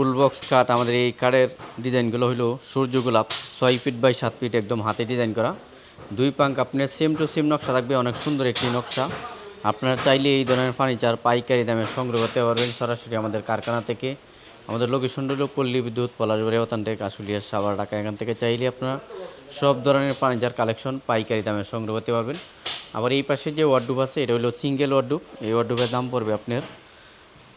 Full box কাঠ আমাদের এই কাঠের ডিজাইনগুলো হলো সূর্য গোলাপ, ছয় ফিট বাই সাত ফিট একদম হাতে ডিজাইন করা। দুই পাঙ্ক আপনার সেম টু সেম নকশা থাকবে, অনেক সুন্দর একটি নকশা। আপনারা চাইলে এই ধরনের ফার্নিচার পাইকারি দামে সংগ্রহ করতে পারবেন সরাসরি আমাদের কারখানা থেকে। আমাদের লোকেশন হলো পল্লী বিদ্যুৎ, পলাশবাড়ি অতান্টেক আশুলিয়া সাবার ঢাকা, এখান থেকে চাইলে আপনারা সব ধরনের ফার্নিচার কালেকশন পাইকারি দামে সংগ্রহ করতে পারবেন। আবার এই পাশে যে ওয়ার্ডুপ আছে, এটা হলো সিঙ্গেল ওয়ার্ডুপ এই ওয়ার্ডুপের দাম পড়বে আপনার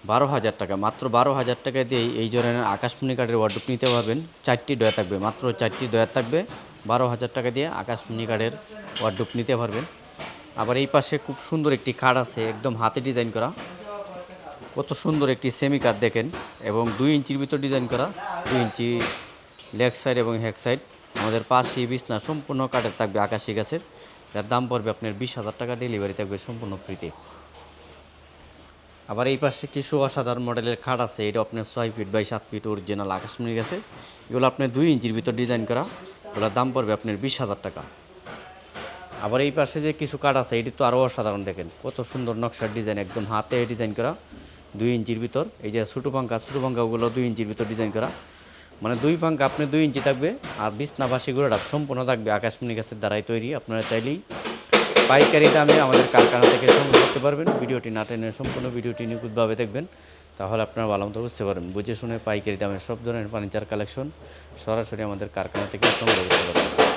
বারো হাজার টাকা। মাত্র বারো হাজার টাকা দিয়ে এই ধরনের আকাশমণি কাঠের ওয়ার্ডরোব নিতে পারবেন। চারটি ডয়া থাকবে, মাত্র চারটি ডয়া থাকবে। বারো হাজার টাকা দিয়ে আকাশমণি কাঠের ওয়ার্ডরোব নিতে পারবেন। আবার এই পাশে খুব সুন্দর একটি কাঠ আছে, একদম হাতে ডিজাইন করা। কত সুন্দর একটি সেমি কাঠ দেখেন, এবং দুই ইঞ্চির ভিতর ডিজাইন করা। দুই ইঞ্চি লেগ সাইড এবং হেক সাইড আমাদের পাশে বিছনা সম্পূর্ণ কাঠের থাকবে আকাশি গাছের। যার দাম পড়বে আপনার বিশ হাজার টাকা ডেলিভারি থাকবে সম্পূর্ণ ফ্রিতে আবার এই পাশে কিছু অসাধারণ মডেলের খাট আছে, এটা আপনার ছয় ফিট বাই সাত ফিট অরিজিনাল আকাশমণি গেছে। এগুলো আপনার দুই ইঞ্চির ভিতর ডিজাইন করা, এগুলোর দাম পড়বে আপনার বিশ হাজার টাকা। আবার এই পাশে যে কিছু কাঠ আছে, এটি তো আরও অসাধারণ দেখেন, কত সুন্দর নকশার ডিজাইন একদম হাতে ডিজাইন করা, দুই ইঞ্চির ভিতর। এই যে ছোটো পাঙ্কা ছোটো পাঙ্কাগুলো দুই ইঞ্চির ভিতর ডিজাইন করা। মানে দুই পাঙ্কা আপনি দুই ইঞ্চি থাকবে, আর বিছনা বাসিগুলোটা সম্পূর্ণ থাকবে আকাশমণি গাছের দ্বারাই তৈরি, আপনারা চাইলেই পাইকারি দামে আমাদের কারখানা থেকে সংগ্রহ করতে পারবেন। ভিডিওটি না টেনে সম্পূর্ণ ভিডিওটি নিখুঁতভাবে দেখবেন, তাহলে আপনারা ভালো মতো বুঝতে পারবেন। বুঝে শুনে পাইকারি দামে সব ধরনের ফার্নিচার কালেকশন সরাসরি আমাদের কারখানা থেকে সংগ্রহ করতে পারবেন।